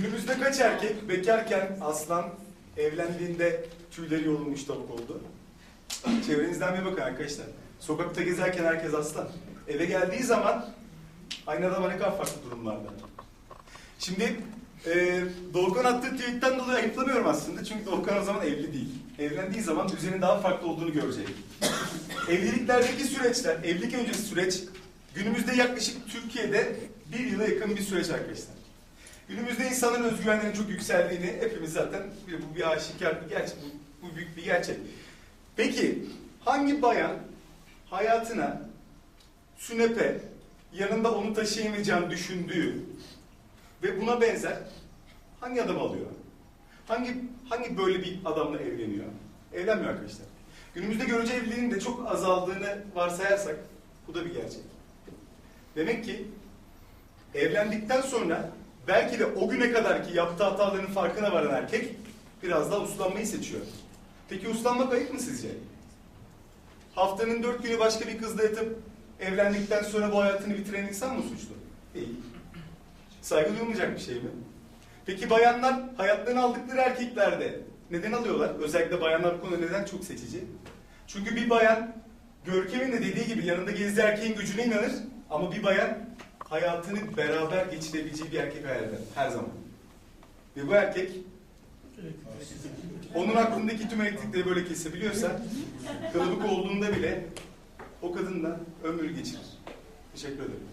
Aranızda kaç erkek bekarken aslan, evlendiğinde tüyleri yolunmuş tavuk oldu? Çevrenizden bir bakın arkadaşlar. Sokakta gezerken herkes aslan. Eve geldiği zaman aynı adama ne kadar farklı durumlarda. Şimdi e, Doğukan attığı tweetten dolayı ayıplamıyorum aslında. Çünkü Doğukan o zaman evli değil. Evlendiği zaman düzenin daha farklı olduğunu görecek. Evliliklerdeki süreçler, evlilik öncesi süreç günümüzde yaklaşık Türkiye'de bir yıla yakın bir süreç arkadaşlar. Günümüzde insanların özgüvenlerinin çok yükseldiğini hepimiz zaten bu bir aşikar bir gerçek, bu, bu büyük bir gerçek. Peki hangi bayan hayatına sünepe yanında onu taşıyamayacağını düşündüğü ve buna benzer hangi adam alıyor? Hangi hangi böyle bir adamla evleniyor? Evlenmiyor arkadaşlar. Günümüzde görücü evliliğinin de çok azaldığını varsayarsak bu da bir gerçek. Demek ki evlendikten sonra belki de o güne kadar ki yaptığı hataların farkına varan erkek biraz daha uslanmayı seçiyor. Peki uslanmak ayıp mı sizce? Haftanın dört günü başka bir kızla yatıp evlendikten sonra bu hayatını bitiren insan mı suçlu? Değil. Saygı duyulmayacak bir şey mi? Peki bayanlar hayatlarını aldıkları erkeklerde neden alıyorlar? Özellikle bayanlar bu konuda neden çok seçici? Çünkü bir bayan Görkem'in de dediği gibi yanında gezdiği erkeğin gücüne inanır ama bir bayan hayatını beraber geçirebileceği bir erkek hayal eder her zaman. Ve bu erkek onun aklındaki tüm elektrikleri böyle kesebiliyorsa kılıbık olduğunda bile o kadınla ömür geçirir. Teşekkür ederim.